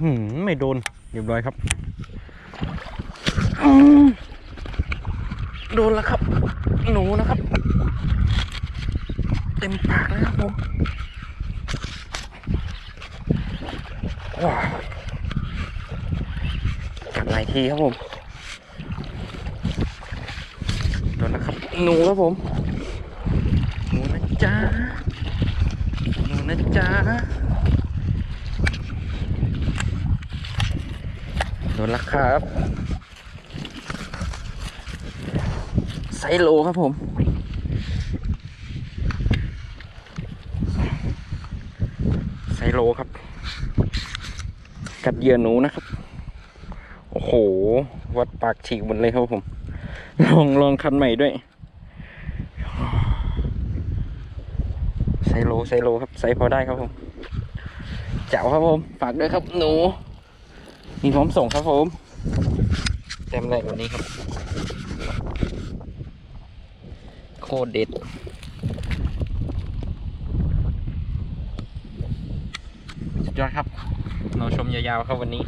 หืมไม่โดนเรียบร้อยครับ โดนแล้วครับ หนูนะครับ เต็มปากเลยครับผมว้าวกัดหลายทีครับผม โดนนะครับ หนูครับผม หนูนะจ๊ะหนูนะจ๊ะ โดนแล้วครับไซโลครับผมไซโลครับ กัดเหยื่อหนูนะครับ โอ้โห วัดปากฉีกหมดเลยครับผม ลองลองคันใหม่ด้วยไซโลไซโลครับไซพอได้ครับผมเจ๋วครับผม ฝากด้วยครับหนู มีพร้อมส่งครับผมเต็มเลยวันนี้ครับ โคตรเด็ดสุดยอดครับ เราชมยาวๆครับวันนี้